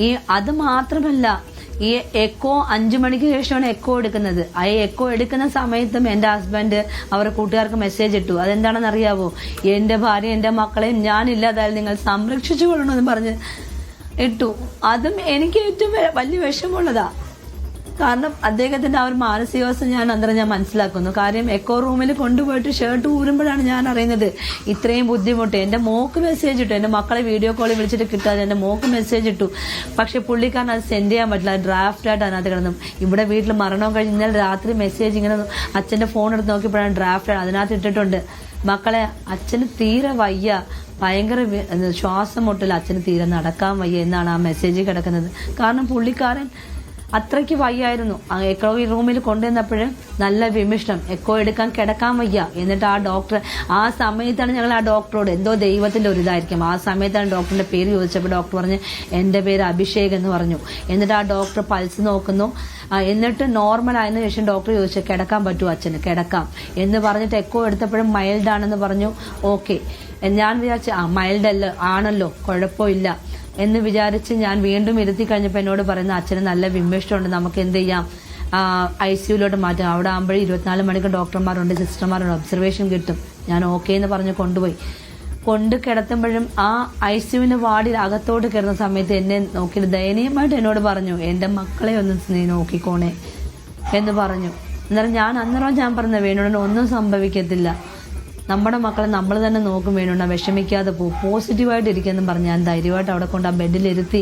ഈ അത് മാത്രമല്ല ഈ എക്കോ അഞ്ചു മണിക്ക് ശേഷമാണ് എക്കോ എടുക്കുന്നത്. ആ എക്കോ എടുക്കുന്ന സമയത്തും എന്റെ ഹസ്ബൻഡ് അവരുടെ കൂട്ടുകാർക്ക് മെസ്സേജ് ഇട്ടു. അതെന്താണെന്ന് അറിയാവോ? എന്റെ ഭാര്യ എന്റെ മക്കളെയും ഞാനില്ലാതായാലും നിങ്ങൾ സംരക്ഷിച്ചു കൊള്ളണമെന്ന് പറഞ്ഞ് ഇട്ടു. അതും എനിക്ക് ഏറ്റവും വലിയ വിഷമമുള്ളതാ. കാരണം അദ്ദേഹത്തിന്റെ ആ ഒരു മാനസികാവസ്ഥ ഞാൻ അന്നേരം ഞാൻ മനസ്സിലാക്കുന്നു. കാര്യം എക്കോ റൂമിൽ കൊണ്ടുപോയിട്ട് ഷർട്ട് ഊരുമ്പോഴാണ് ഞാൻ അറിയുന്നത് ഇത്രയും ബുദ്ധിമുട്ട്. എന്റെ മോക്ക് മെസ്സേജ് ഇട്ടു. എന്റെ മക്കളെ വീഡിയോ കോളിൽ വിളിച്ചിട്ട് കിട്ടാതെ എന്റെ മോക്ക് മെസ്സേജ് ഇട്ടു. പക്ഷെ പുള്ളിക്കാരൻ അത് സെൻഡ് ചെയ്യാൻ പറ്റില്ല. ഡ്രാഫ്റ്റ് ആയിട്ട് അതിനകത്ത് കിടന്നു. ഇവിടെ വീട്ടിൽ മരണം കഴിഞ്ഞ് ഇന്നലെ രാത്രി മെസ്സേജ് ഇങ്ങനെ അച്ഛന്റെ ഫോൺ എടുത്ത് നോക്കിയപ്പോഴാണ് ഡ്രാഫ്റ്റ് അതിനകത്ത് ഇട്ടിട്ടുണ്ട്. മക്കളെ അച്ഛന് തീരെ വയ്യ. ഭയങ്കര ശ്വാസം മുട്ടൽ അച്ഛന് തീരെ നടക്കാൻ വയ്യ എന്നാണ് ആ മെസ്സേജ് കിടക്കുന്നത്. കാരണം പുള്ളിക്കാരൻ അത്രയ്ക്ക് വയ്യായിരുന്നു. എക്കോ ഈ റൂമിൽ കൊണ്ടുവന്നപ്പോഴും നല്ല വിമിഷ്ടം. എക്കോ എടുക്കാൻ കിടക്കാൻ വയ്യ. എന്നിട്ട് ആ ഡോക്ടർ ആ സമയത്താണ് ഞങ്ങൾ ആ ഡോക്ടറോട് എന്തോ ദൈവത്തിന്റെ ഒരു ഇതായിരിക്കും. ആ സമയത്താണ് ഡോക്ടറിന്റെ പേര് ചോദിച്ചപ്പോൾ ഡോക്ടർ പറഞ്ഞ് എന്റെ പേര് അഭിഷേക് എന്ന് പറഞ്ഞു. എന്നിട്ട് ആ ഡോക്ടർ പൾസ് നോക്കുന്നു. എന്നിട്ട് നോർമൽ ആയതിനു ശേഷം ഡോക്ടർ ചോദിച്ചു കിടക്കാൻ പറ്റുമോ അച്ഛന്? കിടക്കാം. എന്ന് പറഞ്ഞിട്ട് എക്കോ എടുത്തപ്പോഴും മൈൽഡ് ആണെന്ന് പറഞ്ഞു. ഓക്കെ ഞാൻ വിചാരിച്ചു ആ മൈൽഡ് അല്ല ആണല്ലോ കുഴപ്പമില്ല. എന്ന് വിചാരിച്ച് ഞാൻ വീണ്ടും ഇരുത്തി കഴിഞ്ഞപ്പോൾ എന്നോട് പറയുന്ന അച്ഛന് നല്ല വിമ്മിഷ്ടമുണ്ട് നമുക്ക് എന്ത് ചെയ്യാം? ഐ സിയുലോട്ട് മാറ്റാം. അവിടെ ആകുമ്പോഴേ ഇരുപത്തിനാല് മണിക്കൂർ ഡോക്ടർമാരുണ്ട് സിസ്റ്റർമാരുണ്ട് ഒബ്സർവേഷൻ കിട്ടും. ഞാൻ ഓക്കെ എന്ന് പറഞ്ഞ് കൊണ്ടുപോയി. കൊണ്ട് കിടത്തുമ്പോഴും ആ ഐ സിയുവിന്റെ വാർഡിൽ അകത്തോട്ട് കയറുന്ന സമയത്ത് എന്നെ നോക്കിയിട്ട് ദയനീയമായിട്ട് എന്നോട് പറഞ്ഞു എന്റെ മക്കളെ ഒന്ന് നീ നോക്കിക്കോണേ എന്ന് പറഞ്ഞു. അന്നേരം ഞാൻ അന്നേരം ഞാൻ പറഞ്ഞ വേണുടനെ ഒന്നും സംഭവിക്കത്തില്ല. നമ്മുടെ മക്കളെ നമ്മൾ തന്നെ നോക്കും വേണുണ്ട. വിഷമിക്കാതെ പോകും പോസിറ്റീവായിട്ട് ഇരിക്കുമെന്ന് പറഞ്ഞ് ഞാൻ ധൈര്യമായിട്ട് അവിടെ കൊണ്ട് ആ ബെഡിലിരുത്തി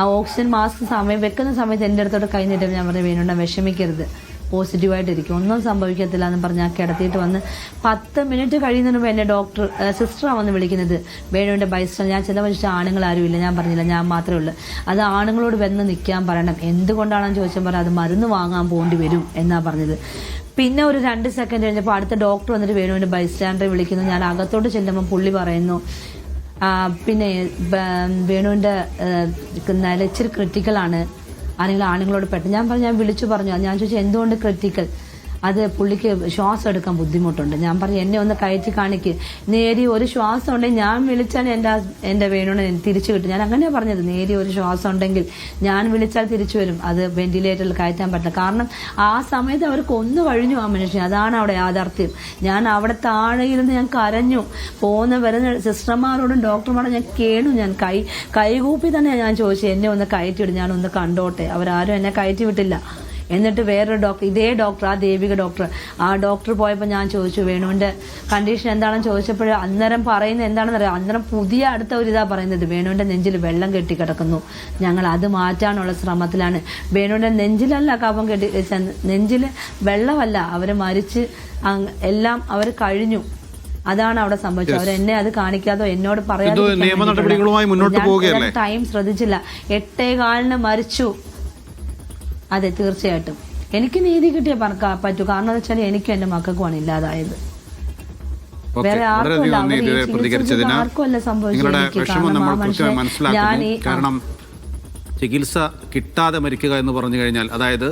ആ ഓക്സിജൻ മാസ്ക് സമയം വെക്കുന്ന സമയത്ത് എന്റെ അടുത്തോട്ട് കൈ കഴിഞ്ഞിട്ട് ഞാൻ പറഞ്ഞു വേണുണ്ട വിഷമിക്കരുത്. പോസിറ്റീവായിട്ട് ഇരിക്കും ഒന്നും സംഭവിക്കത്തില്ല എന്ന് പറഞ്ഞ് ഞാൻ കിടത്തിയിട്ട് വന്ന് പത്ത് മിനിറ്റ് കഴിയുന്നതിന് മുമ്പ് എന്നെ ഡോക്ടർ സിസ്റ്ററാണ് വന്ന് വിളിക്കുന്നത്. വേണുവിന്റെ ബൈസ്റ്റർ ഞാൻ ചിലവഴിച്ച വെച്ചിട്ട് ആണുങ്ങൾ ആരുമില്ല ഞാൻ പറഞ്ഞില്ല ഞാൻ മാത്രമേ ഉള്ളൂ. അത് ആണുങ്ങളോട് വന്ന് നിൽക്കാൻ പറയണം. എന്തുകൊണ്ടാണെന്ന് ചോദിച്ചാൽ പറയാം അത് മരുന്ന് വാങ്ങാൻ പോകേണ്ടി വരും എന്നാ പറഞ്ഞത്. പിന്നെ ഒരു രണ്ട് സെക്കൻഡ് കഴിഞ്ഞപ്പോൾ അടുത്ത ഡോക്ടർ വന്നിട്ട് വേണുവിന്റെ ബൈസ്റ്റാൻഡറെ വിളിക്കുന്നു. ഞാൻ അകത്തോട്ട് ചെല്ലുമ്പോൾ പുള്ളി പറയുന്നു പിന്നെ വേണുവിന്റെ നില ഇച്ചിരി ക്രിട്ടിക്കലാണ് ആരെങ്കിലും ആണുങ്ങളോട് പെട്ടെന്ന് ഞാൻ പറഞ്ഞു ഞാൻ വിളിച്ചു പറഞ്ഞു. ഞാൻ ചോദിച്ചു എന്തുകൊണ്ട് ക്രിട്ടിക്കൽ അത് പുള്ളിക്ക് ശ്വാസം എടുക്കാൻ ബുദ്ധിമുട്ടുണ്ട്. ഞാൻ പറഞ്ഞു എന്നെ ഒന്ന് കയറ്റി കാണിക്ക്. നേരി ഒരു ശ്വാസം ഉണ്ടെങ്കിൽ ഞാൻ വിളിച്ചാൽ എന്റെ എന്റെ വേണുവിനെ തിരിച്ചു കിട്ടും ഞാൻ അങ്ങനെയാ പറഞ്ഞത്. നേരി ഒരു ശ്വാസം ഉണ്ടെങ്കിൽ ഞാൻ വിളിച്ചാൽ തിരിച്ചു വരും. അത് വെന്റിലേറ്ററിൽ കയറ്റാൻ പറ്റില്ല. കാരണം ആ സമയത്ത് അവർ കൊന്നു കഴിഞ്ഞു ആ മനുഷ്യൻ അതാണ് അവിടെ യാഥാർത്ഥ്യം. ഞാൻ അവിടെ താഴെ ഇരുന്ന് ഞാൻ കരഞ്ഞു. പോകുന്ന വരുന്ന സിസ്റ്റർമാരോടും ഡോക്ടർമാരോടും ഞാൻ കേണു. ഞാൻ കൈ കൈകൂപ്പി തന്നെ ഞാൻ ചോദിച്ചു എന്നെ ഒന്ന് കയറ്റിവിടും ഞാൻ ഒന്ന് കണ്ടോട്ടെ. അവരാരും എന്നെ കയറ്റി വിട്ടില്ല. എന്നിട്ട് വേറൊരു ഡോക്ടർ ഇതേ ഡോക്ടർ ആ ദേവിക ഡോക്ടർ. ആ ഡോക്ടർ പോയപ്പോൾ ഞാൻ ചോദിച്ചു വേണുവിന്റെ കണ്ടീഷൻ എന്താണെന്ന് ചോദിച്ചപ്പോൾ അന്നേരം പറയുന്നത് എന്താണെന്ന് അറിയാം. അന്നേരം പുതിയ അടുത്ത ഒരു ഇതാ പറയുന്നത് വേണുവിന്റെ നെഞ്ചിൽ വെള്ളം കെട്ടി കിടക്കുന്നു. ഞങ്ങൾ അത് മാറ്റാനുള്ള ശ്രമത്തിലാണ്. വേണുവിന്റെ നെഞ്ചിലല്ല കഫം കെട്ടി നെഞ്ചിൽ നെഞ്ചിൽ വെള്ളമല്ല. അവർ മരിച്ച് എല്ലാം അവർ കഴിഞ്ഞു. അതാണ് അവിടെ സംഭവിച്ചത്. അവർ എന്നെ അത് കാണിക്കാതോ എന്നോട് പറയാതെ? ടൈം ശ്രദ്ധിച്ചില്ല. എട്ടേ കാലിന് മരിച്ചു. അതെ തീർച്ചയായിട്ടും. എനിക്ക് നീതി കിട്ടിയ പറ്റൂ. കാരണം എന്ന് വെച്ചാൽ എനിക്കും എന്റെ മക്കൾക്കുമാണ് ഇല്ലാതായത്. കാരണം ചികിത്സ കിട്ടാതെ മരിക്കുക എന്ന് പറഞ്ഞു കഴിഞ്ഞാൽ അതായത്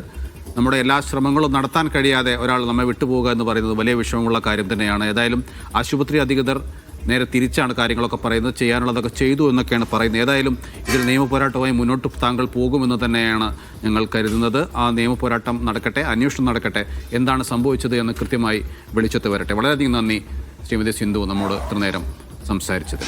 നമ്മുടെ എല്ലാ ശ്രമങ്ങളും നടത്താൻ കഴിയാതെ ഒരാൾ നമ്മെ വിട്ടുപോകുക എന്ന് പറയുന്നത് വലിയ വിഷമമുള്ള കാര്യം തന്നെയാണ്. ഏതായാലും ആശുപത്രി അധികൃതർ നേരെ തിരിച്ചാണ് കാര്യങ്ങളൊക്കെ പറയുന്നത്. ചെയ്യാനുള്ളതൊക്കെ ചെയ്തു എന്നൊക്കെയാണ് പറയുന്നത്. ഏതായാലും ഇതിൽ നിയമപോരാട്ടവുമായി മുന്നോട്ട് താങ്കൾ പോകുമെന്ന് തന്നെയാണ് ഞങ്ങൾ കരുതുന്നത്. ആ നിയമപോരാട്ടം നടക്കട്ടെ അന്വേഷണം നടക്കട്ടെ. എന്താണ് സംഭവിച്ചത് എന്ന് കൃത്യമായി വെളിച്ചത്ത് വരട്ടെ. വളരെയധികം നന്ദി. ശ്രീമതി സിന്ധു നമ്മോട് ഇത്ര നേരം സംസാരിച്ചത്